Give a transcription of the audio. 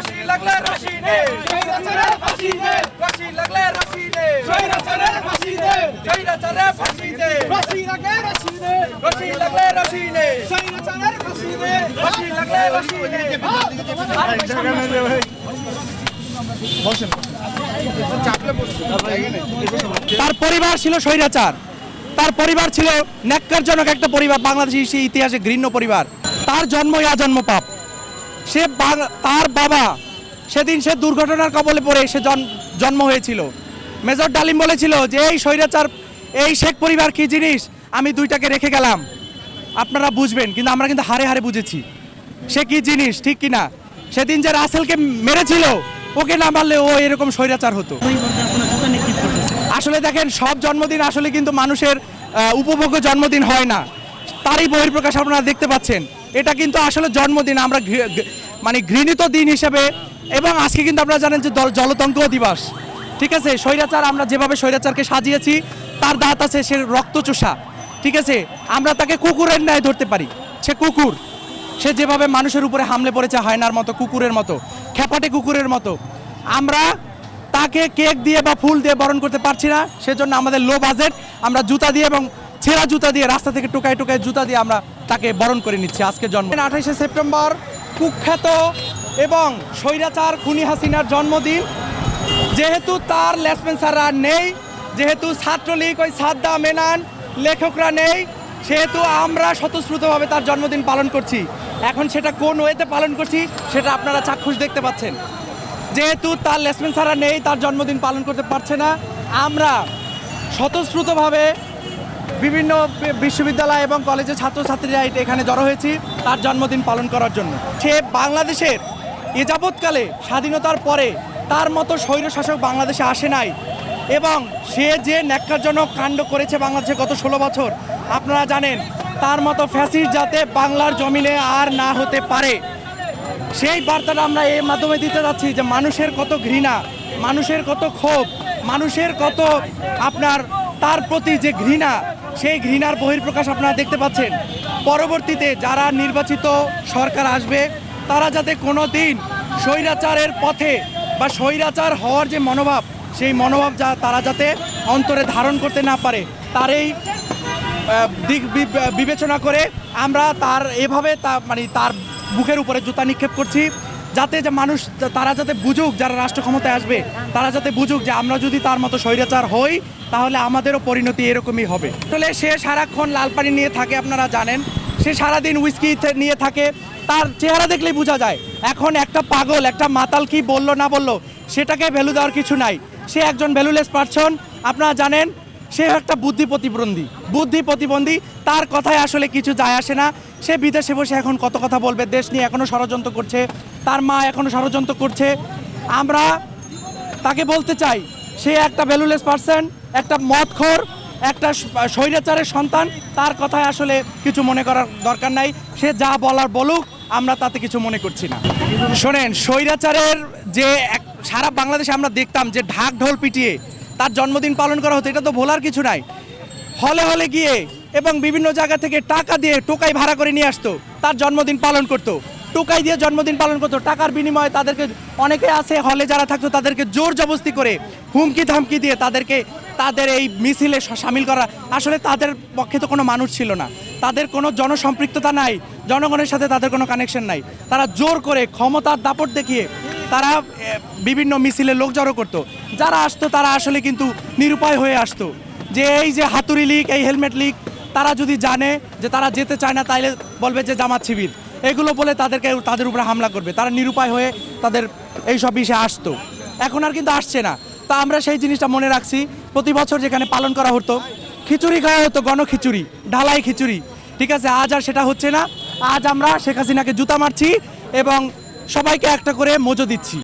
রশি লাগলে রশি নে রশি লাগলে রশি নে স্বৈরাচারে ফাঁসি দে। রশি লাগলে রশি নে রশি লাগলে রশি তার পরিবার ছিল স্বৈরাচার। তার পরিবার ছিল ন্যাক্কারজনক একটা পরিবার বাংলাদেশের সেই ইতিহাসে ঘৃণ্য পরিবার। তার জন্মই আজন্ম পাপ। সে তার বাবা, সেদিন সে দুর্ঘটনার কবলে পড়ে, সে জন- জন্ম হয়েছিল। মেজর ডালিম বলেছিল যে, এই স্বৈরাচার, এই শেখ পরিবার কি জিনিস? আমি দুইটাকে রেখে গেলাম। আপনারা বুঝবেন, কিন্তু আমরা কিন্তু হারে হারে বুঝেছি। সে কি জিনিস, ঠিক কি না? সেদিন যে রাসেলকে মেরেছিল, ওকে না মারলে ও এরকম স্বৈরাচার হতো। আসলে দেখেন, সব জন্মদিন আসলে কিন্তু মানুষের উপভোগ্য জন্মদিন হয় না। তারই বহির্প্রকাশ আপনারা দেখতে পাচ্ছেন। এটা কিন্তু আসলে জন্মদিন, আমরা মানে ঘৃণিত দিন হিসেবে এবং আজকে কিন্তু আপনারা জানেন যে জলতন্ত্র দিবস। ঠিক আছে? স্বৈরাচার, আমরা যেভাবে স্বৈরাচারকে সাজিয়েছি, তার দাঁত আছে সে রক্তচোষা। ঠিক আছে? আমরা তাকে কুকুরের ন্যায় ধরতে পারি। সে কুকুর। সে যেভাবে মানুষের উপরে হামলে পড়েছে হায়নার মতো, কুকুরের মতো, খেপাটে কুকুরের মতো। আমরা তাকে কেক দিয়ে বা ফুল দিয়ে বরণ করতে পারছি না। সেজন্য আমাদের লো বাজেট, আমরা জুতা দিয়ে এবং ছেঁড়া জুতা দিয়ে, রাস্তা থেকে টোকায় টোকায় জুতা দিয়ে আমরা তাকে বরণ করে নিচ্ছি আজকে জন্ম। আঠাশে সেপ্টেম্বর, কুখ্যাত এবং স্বৈরাচার খুনি হাসিনার জন্মদিন। যেহেতু তার লেসপেন্সাররা নেই, যেহেতু ছাত্রলীগ ওই সাদ্দা মেনান লেখকরা নেই, সেহেতু আমরা স্বতঃস্ফূর্তভাবে তার জন্মদিন পালন করছি। এখন সেটা কোন ওয়েতে পালন করছি, সেটা আপনারা চাক্ষুষ দেখতে পাচ্ছেন। যেহেতু তার লেসপেন্সাররা নেই, তার জন্মদিন পালন করতে পারছে না, আমরা স্বতঃস্ফূর্তভাবে বিভিন্ন বিশ্ববিদ্যালয় এবং কলেজের ছাত্রছাত্রীরা এখানে জড়ো হয়েছি তার জন্মদিন পালন করার জন্য। সে বাংলাদেশের এ যাবৎকালে স্বাধীনতার পরে তার মতো স্বৈরশাসক বাংলাদেশে আসে নাই এবং সে যে ন্যাক্কারজনক কাণ্ড করেছে বাংলাদেশে গত ষোলো বছর, আপনারা জানেন, তার মতো ফ্যাসিস যাতে বাংলার জমিনে আর না হতে পারে। সেই বার্তাটা আমরা এর মাধ্যমে দিতে যাচ্ছি যে মানুষের কত ঘৃণা, মানুষের কত ক্ষোভ, মানুষের কত আপনার, তার প্রতি যে ঘৃণা সেই ঘৃণার বহির্প্রকাশ আপনারা দেখতে পাচ্ছেন। পরবর্তীতে যারা নির্বাচিত সরকার আসবে, তারা যাতে কোনো দিন স্বৈরাচারের পথে বা স্বৈরাচার হওয়ার যে মনোভাব, সেই মনোভাব যা তারা যাতে অন্তরে ধারণ করতে না পারে তার এই দিক বিবেচনা করে আমরা তার এভাবে তা মানে তার বুকের উপরে জুতা নিক্ষেপ করছি। যাতে যে মানুষ, তারা যাতে বুঝুক যারা রাষ্ট্র ক্ষমতায় আসবে, তারা যাতে বুঝুক যে আমরা যদি তার মতো স্বৈরাচার হই, তাহলে আমাদেরও পরিণতি এরকমই হবে। আসলে সে সারাক্ষণ লাল পানি নিয়ে থাকে, আপনারা জানেন। সে সারাদিন উইস্কি নিয়ে থাকে। তার চেহারা দেখলেই বোঝা যায়। এখন একটা পাগল, একটা মাতাল কি বলল না বলল, সেটাকে ভ্যালু দেওয়ার কিছু নাই। সে একজন ভ্যালুলেস পারসন আপনারা জানেন, সে একটা বুদ্ধি প্রতিবন্ধী বুদ্ধি প্রতিবন্ধী তার কথায় আসলে কিছু যায় আসে না। সে বিদেশে বসে এখন কত কথা বলবে, দেশ নিয়ে এখনও ষড়যন্ত্র করছে, তার মা এখনও ষড়যন্ত্র করছে। আমরা তাকে বলতে চাই, সে একটা ভ্যালুলেস পার্সন একটা মদখোর, একটা স্বৈরাচারের সন্তান, তার কথায় আসলে কিছু মনে করার দরকার নাই। সে যা বলার বলুক, আমরা তাতে কিছু মনে করছি না। শোনেন, স্বৈরাচারের যে এক, সারা বাংলাদেশে আমরা দেখতাম যে ঢাক ঢোল পিটিয়ে তার জন্মদিন পালন করা হতো, এটা তো ভোলার কিছু নাই। হলে হলে গিয়ে এবং বিভিন্ন জায়গা থেকে টাকা দিয়ে টোকাই ভাড়া করে নিয়ে আসতো, তার জন্মদিন পালন করতো। টোকাই দিয়ে জন্মদিন পালন করতো, টাকার বিনিময়ে তাদেরকে, অনেকে আছে হলে যারা থাকতো তাদেরকে জোর জবস্তি করে হুমকি ধামকি দিয়ে তাদেরকে, তাদের এই মিছিলে সামিল করা। আসলে তাদের পক্ষে তো কোনো মানুষ ছিল না। তাদের কোনো জনসম্পৃক্ততা নাই, জনগণের সাথে তাদের কোনো কানেকশন নাই। তারা জোর করে ক্ষমতার দাপট দেখিয়ে তারা বিভিন্ন মিছিলে লোক জড়ো করতো। যারা আসতো তারা আসলে কিন্তু নিরুপায় হয়ে আসতো। যে এই যে হাতুড়ি লিগ, এই হেলমেট লিগ তারা যদি জানে যে তারা যেতে চায় না, তাইলে বলবে যে জামাত শিবির। এগুলো বলে তাদেরকে তাদের উপরে হামলা করবে। তারা নিরুপায় হয়ে তাদের এই সব বিষয়ে আসতো। এখন আর কিন্তু আসছে না। তা আমরা সেই জিনিসটা মনে রাখছি। প্রতি বছর যেখানে পালন করা হতো, খিচুড়ি খাওয়া হতো, গণখিচুড়ি, ঢালাই খিচুড়ি। ঠিক আছে, আজ আর সেটা হচ্ছে না। আজ আমরা শেখ হাসিনাকে জুতা মারছি এবং সবাইকে একটা করে মজো দিচ্ছি।